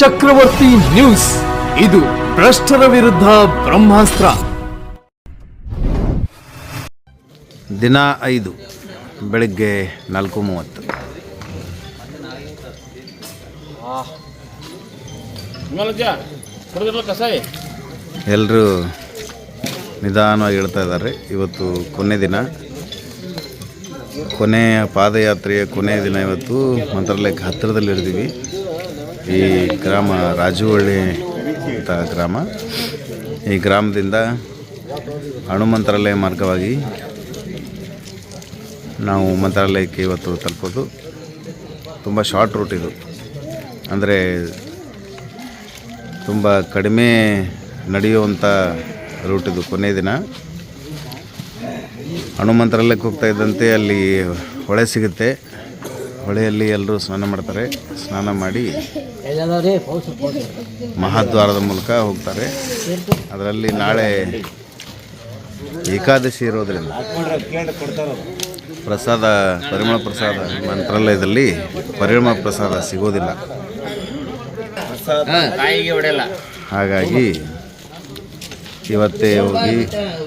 ಚಕ್ರವರ್ತಿ news. ಇದು ಭ್ರಷ್ಟರ ವಿರುದ್ಧ ಬ್ರಹ್ಮಾಸ್ತ್ರ. ದಿನ ಐದು, ಬೆಳಗ್ಗೆ ನಾಲ್ಕು ಮೂವತ್ತು. ಎಲ್ಲರೂ ನಿಧಾನವಾಗಿ ಹೇಳ್ತಾ ಇದ್ದಾರೆ. ಇವತ್ತು ಕೊನೆ ದಿನ. ಕೊನೆಯ ಪಾದಯಾತ್ರೆಯ ಕೊನೆಯ ದಿನ ಇವತ್ತು ಮಂತ್ರಾಲಯಕ್ಕೆ ಹತ್ತಿರದಲ್ಲಿ ಇರ್ತೀವಿ. ಈ ಗ್ರಾಮ ರಾಜುವಳ್ಳಿ ಅಂತ ಗ್ರಾಮ. ಈ ಗ್ರಾಮದಿಂದ ಹನುಮಂತರಾಲಯ ಮಾರ್ಗವಾಗಿ ನಾವು ಮಂತ್ರಾಲಯಕ್ಕೆ ಇವತ್ತು ತಲುಪೋದು. ತುಂಬ ಶಾರ್ಟ್ ರೂಟ್ ಇದು. ಅಂದರೆ ತುಂಬ ಕಡಿಮೆ ನಡೆಯುವಂಥ ರೂಟ್ ಇದು ಕೊನೆ ದಿನ. ಹನುಮಂತರಾಲಯಕ್ಕೆ ಹೋಗ್ತಾ ಇದ್ದಂತೆ ಅಲ್ಲಿ ಹೊಳೆ ಸಿಗುತ್ತೆ. ಹೊಳೆಯಲ್ಲಿ ಎಲ್ಲರೂ ಸ್ನಾನ ಮಾಡ್ತಾರೆ. ಸ್ನಾನ ಮಾಡಿ ಮಹಾದ್ವಾರದ ಮೂಲಕ ಹೋಗ್ತಾರೆ. ಅದರಲ್ಲಿ ನಾಳೆ ಏಕಾದಶಿ ಇರೋದ್ರಿಂದ ಪ್ರಸಾದ ಪರಿಮಳ ಪ್ರಸಾದ ಮಂತ್ರಾಲಯದಲ್ಲಿ ಪರಿಮಳ ಪ್ರಸಾದ ಸಿಗೋದಿಲ್ಲ. ಹಾಗಾಗಿ ಇವತ್ತೇ ಹೋಗಿ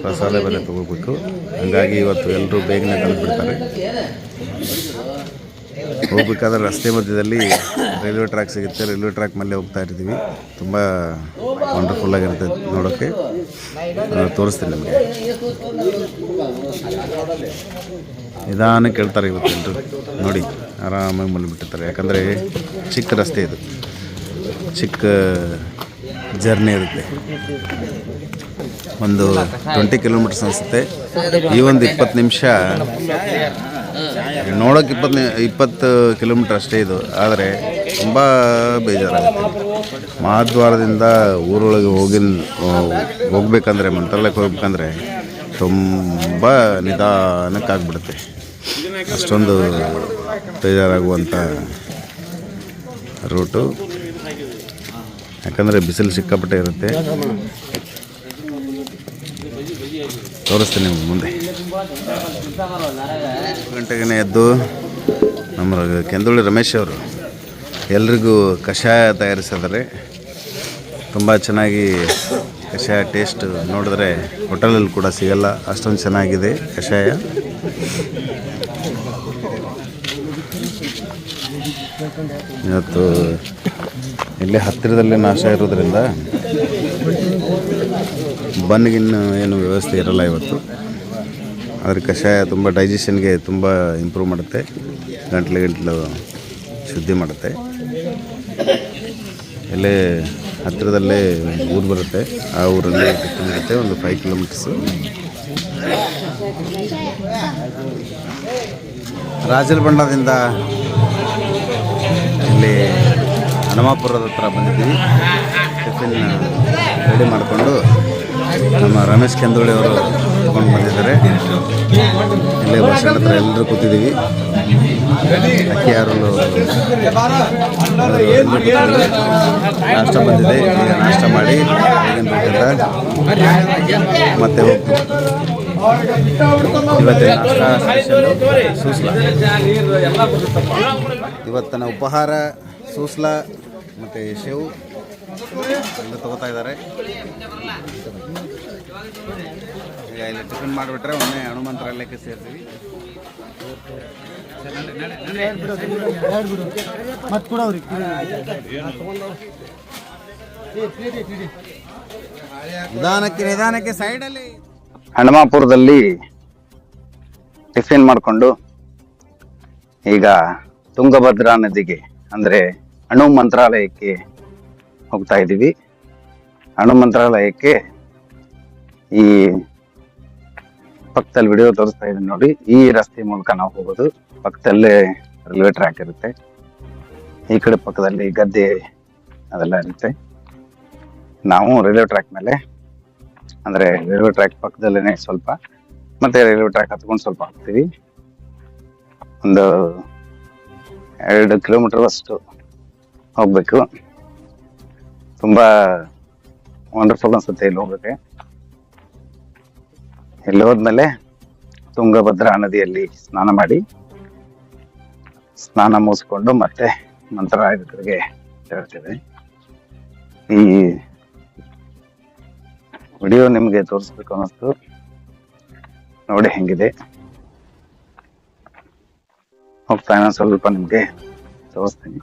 ಪ್ರಸಾದ ಬೆಲೆ ತಗೋಬೇಕು. ಹಾಗಾಗಿ ಇವತ್ತು ಎಲ್ಲರೂ ಬೇಗನೆ ತಂದುಬಿಡ್ತಾರೆ ಹೋಗ್ಬೇಕಾದ್ರೆ ರಸ್ತೆ ಮಧ್ಯದಲ್ಲಿ ರೈಲ್ವೆ ಟ್ರ್ಯಾಕ್ ಸಿಗುತ್ತೆ. ರೈಲ್ವೆ ಟ್ರ್ಯಾಕ್ ಮೇಲೆ ಹೋಗ್ತಾ ಇರ್ತೀವಿ. ತುಂಬ ವಂಡರ್ಫುಲ್ ಆಗಿರುತ್ತೆ ನೋಡೋಕ್ಕೆ ತೋರಿಸ್ತೀನಿ ನಿಮಗೆ. ನಿಧಾನ ಕೇಳ್ತಾರೆ ಇವತ್ತು ನೋಡಿ, ಆರಾಮಾಗಿ ಮಲ್ಬಿಟ್ಟಿರ್ತಾರೆ ಯಾಕಂದರೆ ಚಿಕ್ಕ ರಸ್ತೆ ಇದು. ಚಿಕ್ಕ ಜರ್ನಿ ಇರುತ್ತೆ. ಒಂದು ಟ್ವೆಂಟಿ ಕಿಲೋಮೀಟರ್ಸ್ ಅನಿಸುತ್ತೆ. ಈ ಒಂದು ಇಪ್ಪತ್ತು ನಿಮಿಷ ನೋಡೋಕೆ ಇಪ್ಪತ್ತು ಇಪ್ಪತ್ತು ಕಿಲೋಮೀಟ್ರ್ ಅಷ್ಟೇ ಇದು. ಆದರೆ ತುಂಬ ಬೇಜಾರಾಗುತ್ತೆ. ಮಹಾದ್ವಾರದಿಂದ ಊರೊಳಗೆ ಹೋಗಿ ಹೋಗ್ಬೇಕಂದ್ರೆ, ಮಂತ್ರಾಲಯಕ್ಕೆ ಹೋಗ್ಬೇಕಂದ್ರೆ ತುಂಬ ನಿಧಾನಕ್ಕಾಗ್ಬಿಡುತ್ತೆ. ಅಷ್ಟೊಂದು ಬೇಜಾರಾಗುವಂಥ ರೂಟು. ಯಾಕಂದರೆ ಬಿಸಿಲು ಸಿಕ್ಕಾಪಟ್ಟೆ ಇರುತ್ತೆ. ತೋರಿಸ್ತೀನಿ ನಿಮ್ಗೆ ಮುಂದೆ. ಗಂಟೆಗೆ ಎದ್ದು ನಮ್ಮ ಕೆಂದುಳ್ಳಿ ರಮೇಶ್ ಅವರು ಎಲ್ರಿಗೂ ಕಷಾಯ ತಯಾರಿಸಿದ್ದಾರೆ. ತುಂಬ ಚೆನ್ನಾಗಿ ಕಷಾಯ ಟೇಸ್ಟ್ ನೋಡಿದ್ರೆ ಹೋಟೆಲಲ್ಲಿ ಕೂಡ ಸಿಗಲ್ಲ. ಅಷ್ಟೊಂದು ಚೆನ್ನಾಗಿದೆ ಕಷಾಯ. ಇವತ್ತು ಇಲ್ಲೇ ಹತ್ತಿರದಲ್ಲೇ ನಾಶ ಇರೋದ್ರಿಂದ ಬನ್ಗಿನ್ನು ಏನು ವ್ಯವಸ್ಥೆ ಇರಲ್ಲ ಇವತ್ತು. ಅದ್ರ ಕಷಾಯ ತುಂಬ ಡೈಜೆಷನ್ಗೆ ತುಂಬ ಇಂಪ್ರೂವ್ ಮಾಡುತ್ತೆ. ಗಂಟ್ಲು ಗಂಟ್ಲು ಶುದ್ಧಿ ಮಾಡುತ್ತೆ. ಇಲ್ಲೇ ಹತ್ತಿರದಲ್ಲೇ ಊರು ಬರುತ್ತೆ. ಆ ಊರಲ್ಲಿ ಇರುತ್ತೆ, ಒಂದು ಫೈವ್ ಕಿಲೋಮೀಟರ್ಸು ರಾಜರ ಬಂಡದಿಂದ ಇಲ್ಲಿ ಹನುಮಾಪುರದ ಹತ್ರ ಬಂದಿದ್ದೀವಿ. ಟಿಫಿನ್ ರೆಡಿ ಮಾಡಿಕೊಂಡು ನಮ್ಮ ರಮೇಶ್ ಕೆಂದೋಳಿ ಅವರು ತಗೊಂಡು ಬಂದಿದ್ದಾರೆ. ಇಲ್ಲೇ ಬಸ್ ಹತ್ರ ಎಲ್ಲರೂ ಕೂತಿದ್ದೀವಿ. ಅಕ್ಕಿ ಯಾರು ನಾಷ್ಟ ಬಂದಿದೆ. ಈಗ ನಾಷ್ಟ ಮಾಡಿ ಮತ್ತೆ ಹೋಗ್ತೀವಿ. ಇವತ್ತಿನ ಉಪಹಾರ ಸೂಸ್ಲ ಮತ್ತೆ ಶೇವು. ತಗೋತಾ ಇದ್ದಾರೆ. ಈಗ ಇಲ್ಲಿ ಟಿಫಿನ್ ಮಾಡಿಬಿಟ್ರೆ ಒಮ್ಮೆ ಹನುಮಂತರಲ್ಲಕ್ಕೆ ಸೇರ್ತೀವಿ. ನಿಧಾನಕ್ಕೆ ನಿಧಾನಕ್ಕೆ ಸೈಡಲ್ಲಿ. ಹನುಮಾಪುರದಲ್ಲಿ ಟಿಫಿನ್ ಮಾಡಿಕೊಂಡು ಈಗ ತುಂಗಭದ್ರಾ ನದಿಗೆ ಅಂದರೆ ಅಣು ಮಂತ್ರಾಲಯಕ್ಕೆ ಹೋಗ್ತಾ ಇದ್ದೀವಿ ಅಣು ಮಂತ್ರಾಲಯಕ್ಕೆ ಈ ಪಕ್ಕದಲ್ಲಿ ವಿಡಿಯೋ ತೋರಿಸ್ತಾ ಇದ್ದೀನಿ ನೋಡಿ. ಈ ರಸ್ತೆ ಮೂಲಕ ನಾವು ಹೋಗೋದು. ಪಕ್ಕದಲ್ಲೇ ರೈಲ್ವೆ ಟ್ರ್ಯಾಕ್ ಇರುತ್ತೆ. ಈ ಕಡೆ ಪಕ್ಕದಲ್ಲಿ ಗದ್ದೆ ಅದೆಲ್ಲ ಇರುತ್ತೆ. ನಾವು ರೈಲ್ವೆ ಟ್ರ್ಯಾಕ್ ಮೇಲೆ, ಅಂದರೆ ರೈಲ್ವೆ ಟ್ರ್ಯಾಕ್ ಪಕ್ಕದಲ್ಲೇ ಸ್ವಲ್ಪ, ಮತ್ತೆ ರೈಲ್ವೆ ಟ್ರ್ಯಾಕ್ ಹತ್ಕೊಂಡು ಸ್ವಲ್ಪ ಹೋಗ್ತೀವಿ. ಒಂದು ಎರಡು ಕಿಲೋಮೀಟರ್ ಅಷ್ಟು ಹೋಗಬೇಕು. ತುಂಬ ವಂಡರ್ಫುಲ್ ಅನ್ಸುತ್ತೆ ಇಲ್ಲಿ ಹೋಗೋಕೆ ಇಲ್ಲಿ ಹೋದ್ಮೇಲೆ ತುಂಗಭದ್ರಾ ನದಿಯಲ್ಲಿ ಸ್ನಾನ ಮಾಡಿ, ಸ್ನಾನ ಮುಗಿಸ್ಕೊಂಡು ಮತ್ತೆ ಕಡೆಗೆ ತೆರಳ್ತೇವೆ. ಈ ವಿಡಿಯೋ ನಿಮಗೆ ತೋರಿಸ್ಬೇಕು ಅನ್ನಿಸ್ತು ನೋಡಿ ಹೆಂಗಿದೆ. ಹೋಗ್ತಾ ನಾನು ಸ್ವಲ್ಪ ನಿಮಗೆ ತೋರಿಸ್ತೀನಿ.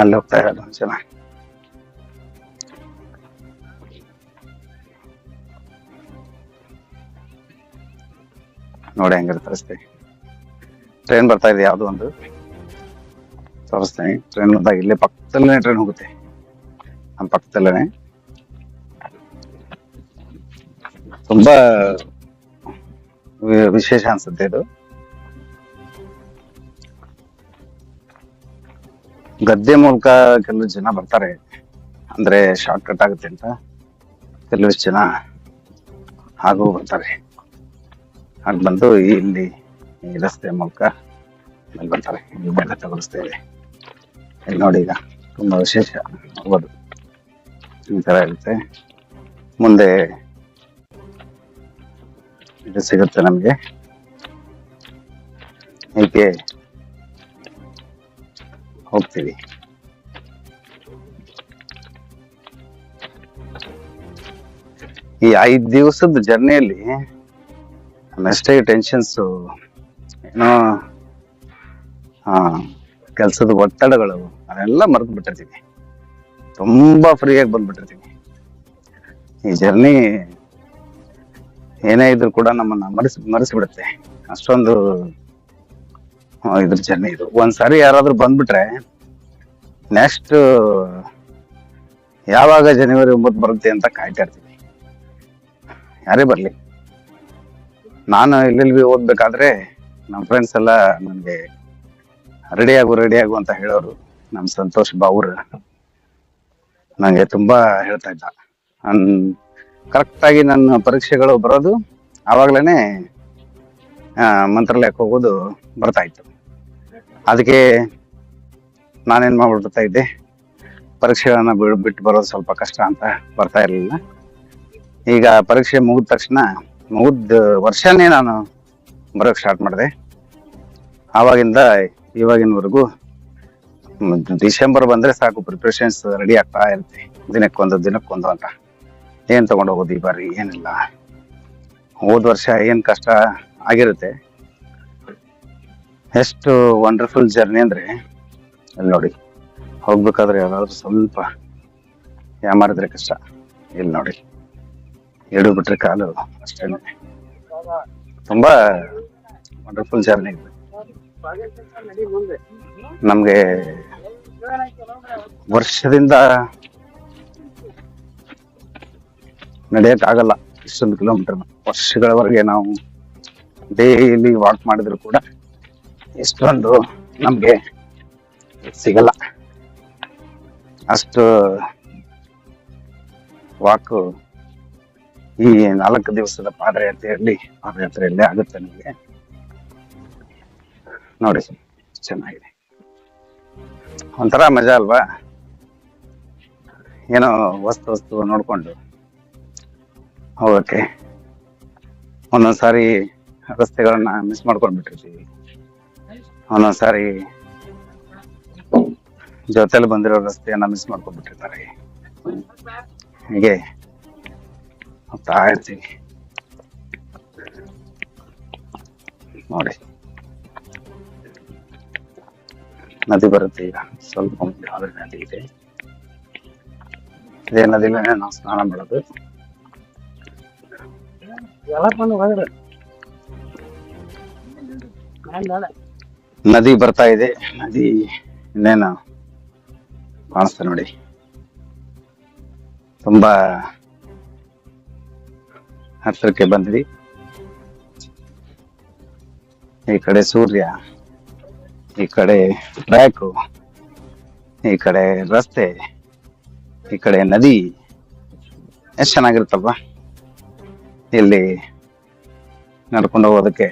ಅಲ್ಲಿ ಹೋಗ್ತಾ ಇರೋದು ಜನ ನೋಡಿ ಹೆಂಗಿರುತ್ತೆ ರಸ್ತೆ ಟ್ರೈನ್ ಬರ್ತಾ ಇದೆ ಯಾವ್ದೋ ಒಂದು. ತೋರಿಸ್ತೀನಿ. ಟ್ರೈನ್ ಬಂದಾಗ ಇಲ್ಲೇ ಪಕ್ಕದಲ್ಲೇ ಟ್ರೈನ್ ಹೋಗುತ್ತೆ. ನಮ್ಮ ಪಕ್ಕದಲ್ಲೇ ತುಂಬಾ ವಿಶೇಷ ಅನ್ಸುತ್ತೆ ಇದು. ಗದ್ದೆ ಮೂಲಕ ಕೆಲವು ಜನ ಬರ್ತಾರೆ. ಅಂದ್ರೆ ಶಾರ್ಟ್ ಕಟ್ ಆಗುತ್ತೆ ಅಂತ ಕೆಲವಷ್ಟು ಜನ ಹಾಗೂ ಬರ್ತಾರೆ. ಹಾಗೆ ಬಂದು ಇಲ್ಲಿ ರಸ್ತೆ ಮೂಲಕ ಅಲ್ಲಿ ಬರ್ತಾರೆ. ಮೇಲೆ ತಗೊಳಿಸ್ತೇವೆ ಇಲ್ಲಿ ನೋಡಿ ಈಗ ತುಂಬಾ ವಿಶೇಷ ಹೋಗೋದು. ಈ ತರ ಇರುತ್ತೆ. ಮುಂದೆ ಇದು ಸಿಗುತ್ತೆ ನಮಗೆ. ಹೀಗೆ ಹೋಗ್ತೀವಿ ಈ ಐದು ದಿವಸದ ಜರ್ನಿಯಲ್ಲಿ ನೆಸ್ಟೇ ಟೆನ್ಷನ್ಸ್ ಏನೋ ಕೆಲಸದ ಒತ್ತಡಗಳು, ಅದೆಲ್ಲ ಮರೆತು ಬಿಟ್ಟಿರ್ತೀವಿ ತುಂಬಾ ಫ್ರೀಯಾಗಿ ಬಂದ್ಬಿಟ್ಟಿರ್ತೀವಿ ಈ ಜರ್ನಿ ಏನೇ ಇದ್ರೂ ಕೂಡ ನಮ್ಮನ್ನ ಮರೆಸಿ, ಮರೆಸಿಬಿಡುತ್ತೆ. ಅಷ್ಟೊಂದು ಇದ್ರ ಜರ್ನಿ ಇದು. ಒಂದ್ಸಾರಿ ಯಾರಾದ್ರೂ ಬಂದ್ಬಿಟ್ರೆ ನೆಕ್ಸ್ಟ್ ಯಾವಾಗ ಜನವರಿ ಒಂಬತ್ತು ಬರುತ್ತೆ ಅಂತ ಕಾಯ್ತಾ ಇರ್ತೀವಿ ಯಾರೇ ಬರಲಿ. ನಾನು ಎಲ್ಲೆಲ್ಲಿ ಓದ್ಬೇಕಾದ್ರೆ ನಮ್ಮ ಫ್ರೆಂಡ್ಸ್ ಎಲ್ಲ ನನಗೆ ರೆಡಿ ಆಗು ರೆಡಿ ಆಗು ಅಂತ ಹೇಳೋರು ನಮ್ಮ ಸಂತೋಷ್ ಬಾವ್ರ ನನಗೆ ತುಂಬಾ ಹೇಳ್ತಾ ಇದ್ದ. ಕರೆಕ್ಟ್ ಕರೆಕ್ಟಾಗಿ ನನ್ನ ಪರೀಕ್ಷೆಗಳು ಬರೋದು ಆವಾಗ್ಲೇನೆ ಆ, ಮಂತ್ರಾಲಯಕ್ಕೆ ಹೋಗೋದು ಬರ್ತಾ ಇತ್ತು. ಅದಕ್ಕೆ ನಾನೇನು ಮಾಡ್ಬಿಡ್ತಾ ಇದ್ದೆ, ಪರೀಕ್ಷೆಗಳನ್ನು ಬಿಟ್ಟು ಬರೋದು ಸ್ವಲ್ಪ ಕಷ್ಟ ಅಂತ ಬರ್ತಾ ಇರಲಿಲ್ಲ. ಈಗ ಪರೀಕ್ಷೆ ಮುಗಿದ ತಕ್ಷಣ, ಮುಗಿದ ವರ್ಷನೇ ನಾನು ಬರೋಕ್ಕೆ ಸ್ಟಾರ್ಟ್ ಮಾಡಿದೆ. ಆವಾಗಿಂದ ಇವಾಗಿನವರೆಗೂ ಡಿಸೆಂಬರ್ ಬಂದರೆ ಸಾಕು ಪ್ರಿಪ್ರೇಷನ್ಸ್ ರೆಡಿ ಆಗ್ತಾ ಇರುತ್ತೆ. ದಿನಕ್ಕೊಂದು ದಿನಕ್ಕೊಂದು ಅಂತ. ಏನು ತಗೊಂಡು ಹೋಗೋದು ಈ ಬಾರಿ? ಏನಿಲ್ಲ. ಹೋದ ವರ್ಷ ಏನು ಕಷ್ಟ? ಆಗಿರುತ್ತೆ. ಎಷ್ಟು ವಂಡರ್ಫುಲ್ ಜರ್ನಿ ಅಂದ್ರೆ, ಅಲ್ಲಿ ನೋಡಿ. ಹೋಗ್ಬೇಕಾದ್ರೆ ಯಾವ್ದಾದ್ರು ಸ್ವಲ್ಪ ಯಾಮಾರಿದ್ರೆ ಕಷ್ಟ. ಇಲ್ಲಿ ನೋಡಿ. ಎಡು ಬಿಟ್ರೆ ಕಾಲು ಅಷ್ಟೇ. ತುಂಬಾ ವಂಡರ್ಫುಲ್ ಜರ್ನಿ ಇದೆ. ನಮ್ಗೆ ವರ್ಷದಿಂದ ನಡೆಯಕ್ ಆಗಲ್ಲ ಇಷ್ಟೊಂದು ಕಿಲೋಮೀಟರ್ ವರ್ಷಗಳವರೆಗೆ ನಾವು ಡೈಲಿ ವಾಕ್ ಮಾಡಿದ್ರು ಕೂಡ ಇಷ್ಟೊಂದು ನಮಗೆ ಸಿಗಲ್ಲ. ಅಷ್ಟು ವಾಕ್ ಈ ನಾಲ್ಕು ದಿವಸದ ಪಾದಯಾತ್ರೆಯಲ್ಲಿ ಪಾದಯಾತ್ರೆಯಲ್ಲೇ ಆಗುತ್ತೆ ನಮಗೆ. ನೋಡಿ ಚೆನ್ನಾಗಿದೆ. ಒಂಥರ ಮಜಾ ಅಲ್ವಾ? ಏನೋ ವಸ್ತು ವಸ್ತು ನೋಡ್ಕೊಂಡು ಹೋಗಕ್ಕೆ ಒಂದೊಂದ್ಸಾರಿ ರಸ್ತೆಗಳನ್ನ ಮಿಸ್ ಮಾಡ್ಕೊಂಡ್ಬಿಟ್ಟಿರ್ತೀವಿ ಒಂದೊಂದ್ಸಾರಿ ಜೊತೆಲಿ ಬಂದಿರೋ ರಸ್ತೆಯನ್ನ ಮಿಸ್ ಮಾಡ್ಕೊಂಡ್ಬಿಟ್ಟಿರ್ತಾರೆ ಹೀಗೆ ಇರ್ತೀವಿ. ನೋಡಿ. ನದಿ ಬರುತ್ತೆ ಈಗ. ಸ್ವಲ್ಪ ನದಿ ಇದೆ. ಇದೇ ನದಿಲೇ ನಾವು ಸ್ನಾನ ಮಾಡೋದು. ನದಿ ಬರ್ತಾ ಇದೆ. ನದಿ ಇನ್ನೇನು ಕಾಣಿಸ್ತಾ ನೋಡಿ. ತುಂಬಾ ಹತ್ತಿರಕ್ಕೆ ಬಂದ್ವಿ. ಈ ಕಡೆ ಸೂರ್ಯ, ಈ ಕಡೆ ಟ್ರ್ಯಾಕು ಈ ಕಡೆ ರಸ್ತೆ, ಈ ಕಡೆ ನದಿ. ಎಷ್ಟು ಚೆನ್ನಾಗಿರುತ್ತಲ್ವಾ? ಇಲ್ಲಿ ನಡ್ಕೊಂಡು ಹೋಗೋದಕ್ಕೆ.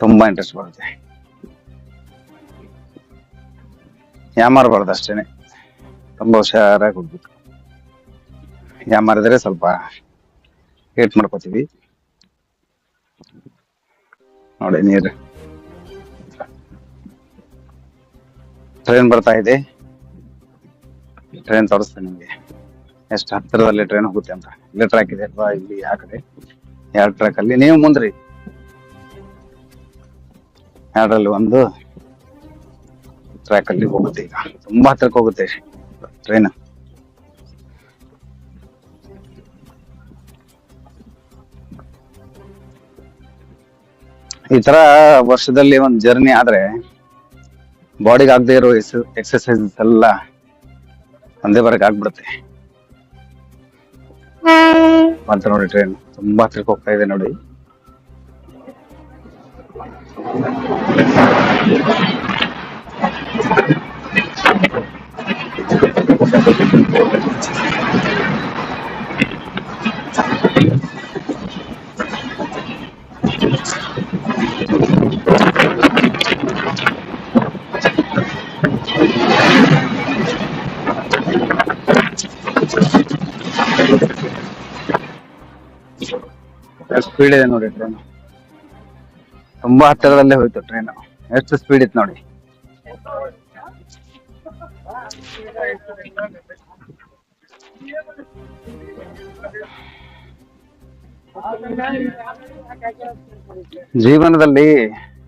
ತುಂಬಾ ಇಂಟ್ರೆಸ್ಟ್ ಬರುತ್ತೆ. ಯಾಮಾರಬಾರ್ದು ಅಷ್ಟೇನೆ ತುಂಬಾ ಹುಷಾರಾಗಿ ಹೋಗ್ಬೇಕು. ಯಾಮಾರಿದ್ರೆ ಸ್ವಲ್ಪ ವೇಟ್ ಮಾಡ್ಕೋತೀವಿ. ನೋಡಿ, ನೀರು. ಟ್ರೈನ್ ಬರ್ತಾ ಇದೆ. ಟ್ರೈನ್ ತೋರಿಸ್ತೇನೆ ನಿಮಗೆ. ಎಷ್ಟು ಹತ್ತಿರದಲ್ಲಿ ಟ್ರೈನ್ ಹೋಗುತ್ತೆ ಅಂತ. ಇಲ್ಲಿ ಟ್ರ್ಯಾಕ್ ಇದೆ ಅಥವಾ ಇಲ್ಲಿ ಹಾಕಿದೆ. ಎರಡು ಟ್ರ್ಯಾಕ್ ಅಲ್ಲಿ. ನೀವು ಮುಂದ್ರಿ. ಎರಡರಲ್ಲಿ ಒಂದು ಟ್ರ್ಯಾಕ್ ಅಲ್ಲಿ ಹೋಗುತ್ತೆ ಈಗ. ತುಂಬಾ ಹತ್ರಕ್ಕೆ ಹೋಗುತ್ತೆ ಟ್ರೈನ್ ಈ ತರ ವರ್ಷದಲ್ಲಿ ಒಂದು ಜರ್ನಿ ಆದ್ರೆ ಬಾಡಿಗೆ ಆಗದೆ ಇರೋ ಎಕ್ಸಸೈಸಸ್ ಎಲ್ಲ ಒಂದೇ ಬರಕ್ ಆಗ್ಬಿಡುತ್ತೆ. ಬಂತ ನೋಡಿ ಟ್ರೈನ್ ತುಂಬಾ ಹತ್ರಕ್ಕೆ ಹೋಗ್ತಾ ಇದೆ ನೋಡಿ. ಸ್ಪೀಡ್ ಇದೆ ನೋಡಿ ಟ್ರೈನ್ ತುಂಬಾ ಹತ್ತಿರದಲ್ಲೇ ಹೋಯ್ತು ಟ್ರೈನ್ ಎಷ್ಟು ಸ್ಪೀಡ್ ಇತ್ತು ನೋಡಿ. ಜೀವನದಲ್ಲಿ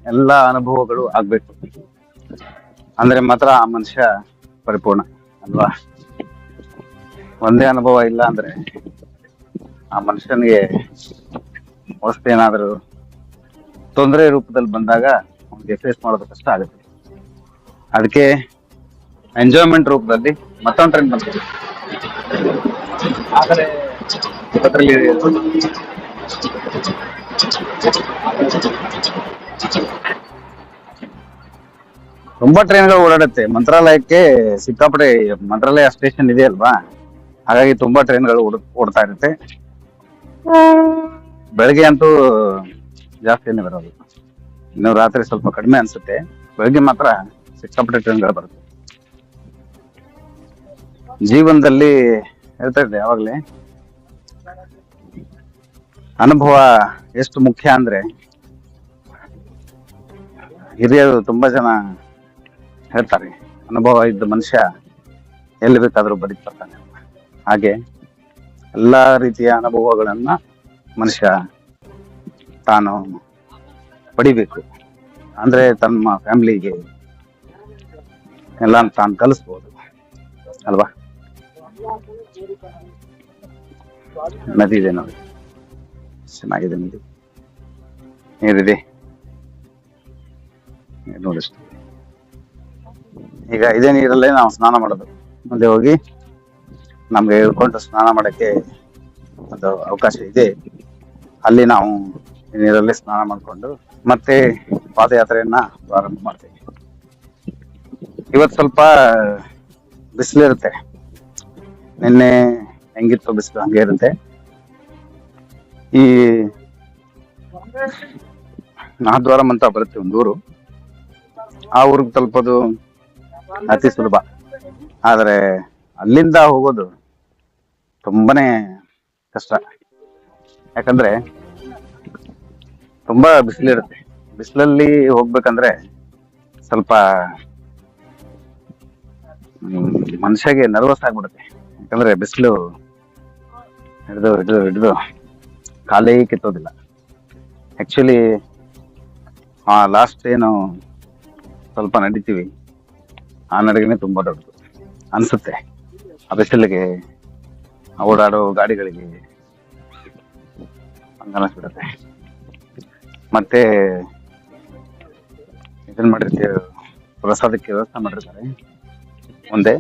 ಎಲ್ಲಾ ಅನುಭವಗಳು ಆಗ್ಬೇಕು. ಅಂದ್ರೆ ಮಾತ್ರ ಆ ಮನುಷ್ಯ ಪರಿಪೂರ್ಣ, ಅಲ್ವಾ? ಒಂದೇ ಅನುಭವ ಇಲ್ಲ ಅಂದ್ರೆ ಆ ಮನುಷ್ಯನಿಗೆ ವಸ್ತು ಏನಾದರೂ ತೊಂದರೆ ರೂಪದಲ್ಲಿ ಬಂದಾಗ ಅವನಿಗೆ ಫೇಸ್ ಮಾಡೋದು ಕಷ್ಟ ಆಗುತ್ತೆ. ಅದಕ್ಕೆ ಎಂಜಾಯ್ಮೆಂಟ್ ರೂಪದಲ್ಲಿ ಮತ್ತೊಂದು ಟ್ರೆಂಡ್ ಬಂತು ಆದರೆ ಅದರಲ್ಲಿ ತುಂಬಾ ಟ್ರೈನ್ಗಳು ಓಡಾಡುತ್ತೆ. ಮಂತ್ರಾಲಯಕ್ಕೆ ಸಿಕ್ಕಾಪಟ್ಟೆ ಮಂತ್ರಾಲಯ ಸ್ಟೇಷನ್ ಇದೆ ಅಲ್ವಾ? ಹಾಗಾಗಿ ತುಂಬಾ ಟ್ರೈನ್ಗಳು ಓಡ್- ಓಡ್ತಾ ಇರುತ್ತೆ. ಬೆಳಗ್ಗೆ ಅಂತೂ ಜಾಸ್ತಿನೇ ಬರೋದು. ಇನ್ನು ರಾತ್ರಿ ಸ್ವಲ್ಪ ಕಡಿಮೆ ಅನ್ಸುತ್ತೆ. ಬೆಳಗ್ಗೆ ಮಾತ್ರ ಸಿಕ್ಕಾಪಟ್ಟೆ ಬರುತ್ತೆ. ಜೀವನದಲ್ಲಿ ಹೇಳ್ತಾ ಇದ್ದೆ ಯಾವಾಗ್ಲೇ, ಅನುಭವ ಎಷ್ಟು ಮುಖ್ಯ ಅಂದ್ರೆ, ಹಿರಿಯರು ತುಂಬಾ ಜನ ಹೇಳ್ತಾರೆ, ಅನುಭವ ಇದ್ದ ಮನುಷ್ಯ ಎಲ್ಲಿ ಬೇಕಾದ್ರೂ ಬದುಕ್ತಾನೆ ಹಾಗೆ ಎಲ್ಲಾ ರೀತಿಯ ಅನುಭವಗಳನ್ನ ಮನುಷ್ಯ ತಾನು ಪಡಿಬೇಕು. ಅಂದ್ರೆ ತಮ್ಮ ಫ್ಯಾಮಿಲಿಗೆ ಎಲ್ಲ ತಾನು ಕಲಿಸ್ಬೋದು. ಅಲ್ವಾ? ನದಿ ಇದೆ ನೋಡಿ. ಚೆನ್ನಾಗಿದೆ ನದಿ. ನೀರಿದೆ ನೋಡಿ ಈಗ ಇದೇ ನೀರಲ್ಲೇ ನಾವು ಸ್ನಾನ ಮಾಡೋದು. ಮುಂದೆ ಹೋಗಿ ನಮ್ಗೆ ಹೇಳ್ಕೊಂಡು ಸ್ನಾನ ಮಾಡಕ್ಕೆ ಒಂದು ಅವಕಾಶ ಇದೆ. ಅಲ್ಲಿ ನಾವು ನೀರಲ್ಲಿ ಸ್ನಾನ ಮಾಡಿಕೊಂಡು ಮತ್ತೆ ಪಾದಯಾತ್ರೆಯನ್ನ ಪ್ರಾರಂಭ ಮಾಡ್ತೀವಿ. ಇವತ್ತು ಸ್ವಲ್ಪ ಬಿಸಿಲಿರುತ್ತೆ ನಿನ್ನೆ ಹೆಂಗಿತ್ತು ಬಿಸಿಲು? ಹಂಗೆ ಇರುತ್ತೆ. ಈ ನಾದ್ವಾರಂ ಅಂತ ಬರುತ್ತೆ ಒಂದು ಊರು. ಆ ಊರಿಗೆ ತಲುಪೋದು ಅತಿ ಸುಲಭ. ಆದರೆ ಅಲ್ಲಿಂದ ಹೋಗೋದು ತುಂಬಾನೇ ಕಷ್ಟ. ಯಾಕಂದ್ರೆ ತುಂಬಾ ಬಿಸಿಲಿರುತ್ತೆ ಬಿಸಿಲಲ್ಲಿ ಹೋಗ್ಬೇಕಂದ್ರೆ ಸ್ವಲ್ಪ ಮನುಷ್ಯಗೆ ನರ್ವಸ್ ಆಗ್ಬಿಡುತ್ತೆ. ಯಾಕಂದ್ರೆ ಬಿಸಿಲು ಹಿಡಿದು ಹಿಡಿದು ಹಿಡಿದು ಕಾಲೇ ಕಿತ್ತೋದಿಲ್ಲ ಆ್ಯಕ್ಚುಲಿ ಆ ಲಾಸ್ಟ್ ಏನು ಸ್ವಲ್ಪ ನಡಿತೀವಿ. ಆ ನಡಿಗೆನೆ ತುಂಬ ದೊಡ್ಡದು. ಅನಿಸುತ್ತೆ. ಆ ಬಿಸಿಲಿಗೆ ಓಡಾಡೋ ಗಾಡಿಗಳಿಗೆ ಹಂಗನ್ನಿಸ್ಬಿಡುತ್ತೆ. ಮತ್ತೆ ಇದನ್ನ ಮಾಡಿರ್ತೀವಿ, ಪ್ರಸಾದಕ್ಕೆ ವ್ಯವಸ್ಥೆ ಮಾಡಿರ್ತಾರೆ. ಮುಂದೆ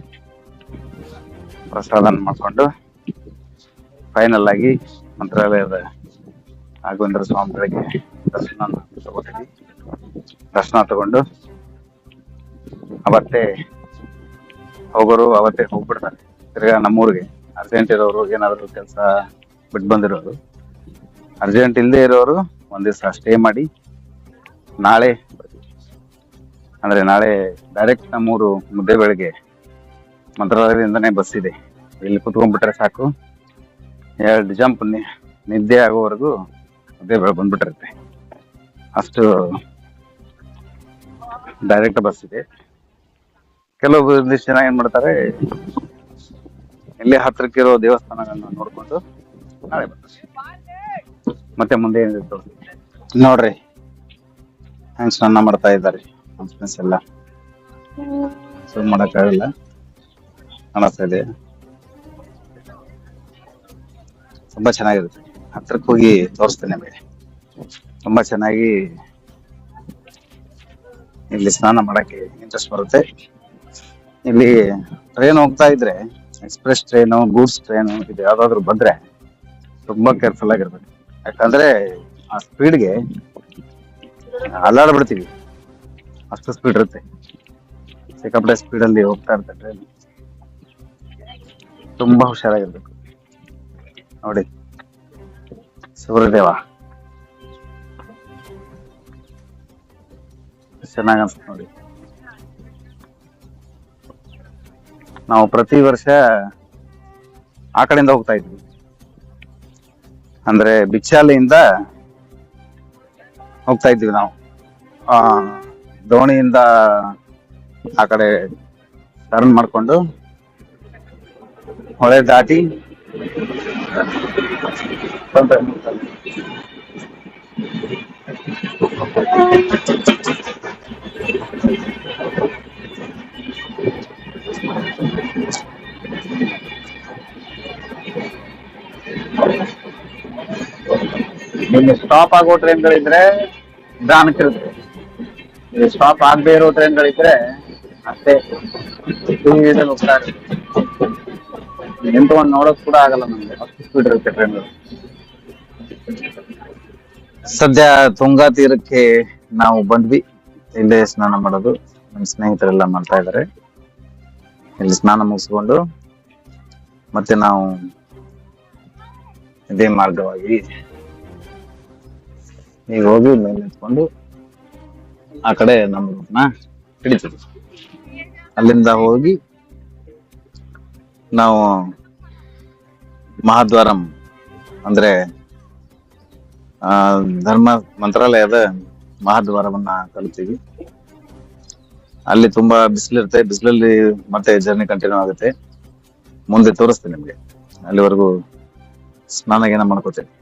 ಪ್ರಸಾದನ ಮಾಡ್ಕೊಂಡು ಫೈನಲ್ ಆಗಿ ಮಂತ್ರಾಲಯದ ರಾಘವೇಂದ್ರ ಸ್ವಾಮಿಗಳಿಗೆ ದರ್ಶನ ತಗೋತೀವಿ. ದರ್ಶನ ತಗೊಂಡು ಅವತ್ತೇ ಹೋಗೋರು ಅವತ್ತೇ ಹೋಗ್ಬಿಡ್ತಾರೆ. ತಿರ್ಗಾ ನಮ್ಮೂರಿಗೆ, ಅರ್ಜೆಂಟ್ ಇರೋರು ಏನಾದರೂ ಕೆಲಸ ಬಿಟ್ಟು ಬಂದಿರೋರು. ಅರ್ಜೆಂಟ್ ಇಲ್ಲದೆ ಇರೋರು ಒಂದ್ ದಿವಸ ಸ್ಟೇ ಮಾಡಿ, ನಾಳೆ. ಅಂದ್ರೆ ನಾಳೆ ಡೈರೆಕ್ಟ್ ನಮ್ಮೂರು ಮುದ್ದೆ ಬೆಳಗ್ಗೆ ಮಂತ್ರಾಲಯದಿಂದನೇ ಬಸ್ ಇದೆ ಇಲ್ಲಿ ಕುತ್ಕೊಂಡ್ಬಿಟ್ರೆ ಸಾಕು ಎರಡು ಜಂಪ್ ನಿದ್ದೆ ಆಗೋವರೆಗೂ ಮುದ್ದೆ ಬೆಳಗ್ಗೆ ಬಂದ್ಬಿಟ್ಟಿರುತ್ತೆ ಅಷ್ಟು ಡೈರೆಕ್ಟ್ ಬಸ್ ಇದೆ ಕೆಲವು ಒಂದಿಷ್ಟು ಜನ ಏನ್ ಮಾಡ್ತಾರೆ, ಇಲ್ಲೇ ಹತ್ತಿರಕ್ಕಿರೋ ದೇವಸ್ಥಾನಗಳನ್ನ ನೋಡ್ಕೊಂಡು ನಾಳೆ ಬರ್ತಾರೆ ಮತ್ತೆ ಮುಂದೆ ಏನಿದೆ ತೋರಿಸ್ತೀನಿ. ನೋಡ್ರಿ. ಹೆಂಗ್ ಸ್ನಾನ ಮಾಡ್ತಾ ಇದ್ದಾರೆ. ಫ್ರೆಂಡ್ಸ್ ಎಲ್ಲ. ಸುಮ್ ಮಾಡಕ್ಕಾಗಲ್ಲ. ಕಾಣಿಸ್ತಾ ಇದೆ. ತುಂಬಾ ಚೆನ್ನಾಗಿರುತ್ತೆ. ಹತ್ರಕ್ಕೆ ಹೋಗಿ ತೋರಿಸ್ತೇನೆ ನಿಮಗೆ. ತುಂಬಾ ಚೆನ್ನಾಗಿ ಇಲ್ಲಿ ಸ್ನಾನ ಮಾಡಕ್ಕೆ ಇಂಟ್ರೆಸ್ಟ್ ಬರುತ್ತೆ. ಇಲ್ಲಿ ಟ್ರೈನ್ ಹೋಗ್ತಾ ಇದ್ರೆ ಎಕ್ಸ್ಪ್ರೆಸ್ ಟ್ರೈನು ಗೂಡ್ಸ್ ಟ್ರೈನು ಇದು ಯಾವ್ದಾದ್ರು ಬಂದ್ರೆ, ತುಂಬಾ ಕೇರ್ಫುಲ್ ಆಗಿರ್ಬೇಕು. ಯಾಕಂದ್ರೆ ಆ ಸ್ಪೀಡ್ಗೆ ಅಲ್ಲಾಡ್ಬಿಡ್ತೀವಿ. ಅಷ್ಟು ಸ್ಪೀಡ್ ಇರುತ್ತೆ. ಸಿಕ್ಕಾಪಟ್ಟೆ ಸ್ಪೀಡ್ ಅಲ್ಲಿ ಹೋಗ್ತಾ ಇರುತ್ತೆ ಟ್ರೈನ್ ತುಂಬಾ ಹುಷಾರಾಗಿರ್ಬೇಕು. ನೋಡಿ. ಸೂರ್ಯದೇವ. ಚೆನ್ನಾಗಿ ಅನ್ಸುತ್ತೆ ನೋಡಿ. ನಾವು ಪ್ರತಿ ವರ್ಷ ಆ ಕಡೆಯಿಂದ ಹೋಗ್ತಾ ಇದ್ವಿ. ಅಂದ್ರೆ ಬಿಚ್ಚಾಲಿಯಿಂದ ಹೋಗ್ತಾ ಇದ್ವಿ ನಾವು. ಆ ದೋಣಿಯಿಂದ ಆ ಕಡೆ ಟರ್ನ್ ಮಾಡ್ಕೊಂಡು ಹೊಳೆ ದಾಟಿ ಬಂದ್ರೆ ಇಲ್ಲಿ ಸ್ಟಾಪ್ ಆಗೋ ಟ್ರೈನ್ಗಳಿದ್ರೆ ನಿಧಾನಕ್ಕಿರುತ್ತೆ ಇಲ್ಲಿ ಸ್ಟಾಪ್ ಆಗದೆ ಇರೋ ಟ್ರೈನ್ಗಳಿದ್ರೆ ಅಷ್ಟೇ. ಸ್ಪೀಡಲ್ಲಿ ಹೋಗ್ತಾ ಇರುತ್ತೆ ನಿಂತ್ಕೊಂಡು ನೋಡೋಕ್ ಕೂಡ ಆಗಲ್ಲ ನಮ್ಗೆ. ಅಷ್ಟು ಸ್ಪೀಡ್ ಇರುತ್ತೆ ಟ್ರೈನ್ಗಳು ಸದ್ಯ ತುಂಗಾ ತೀರಕ್ಕೆ ನಾವು ಬಂದ್ವಿ. ಇಲ್ಲೇ ಸ್ನಾನ ಮಾಡೋದು. ನಮ್ಮ ಸ್ನೇಹಿತರೆಲ್ಲ ಮಾಡ್ತಾ ಇದ್ದಾರೆ ಇಲ್ಲಿ ಸ್ನಾನ ಮುಗಿಸ್ಕೊಂಡು ಮತ್ತೆ ನಾವು ಇದೇ ಮಾರ್ಗವಾಗಿ ಈಗ ಹೋಗಿ ಮೇಲೆ ನಿಂತ್ಕೊಂಡು ಆ ಕಡೆ ನಮ್ಮ ರೂಟ್ನ ಹಿಡಿತೀವಿ ಅಲ್ಲಿಂದ ಹೋಗಿ ನಾವು ಮಹಾದ್ವಾರಂ ಅಂದ್ರೆ ಧರ್ಮ ಮಂತ್ರಾಲಯದ ಮಹಾದ್ವಾರವನ್ನ ಕಲಿತೀವಿ ಅಲ್ಲಿ ತುಂಬಾ ಬಿಸಿಲಿರುತ್ತೆ. ಬಿಸಿಲಲ್ಲಿ ಮತ್ತೆ ಜರ್ನಿ ಕಂಟಿನ್ಯೂ ಆಗುತ್ತೆ. ಮುಂದೆ ತೋರಿಸ್ತೀನಿ ನಿಮ್ಗೆ. ಅಲ್ಲಿವರೆಗೂ ಸ್ನಾನಗೇನ ಮಾಡ್ಕೋತೇನೆ.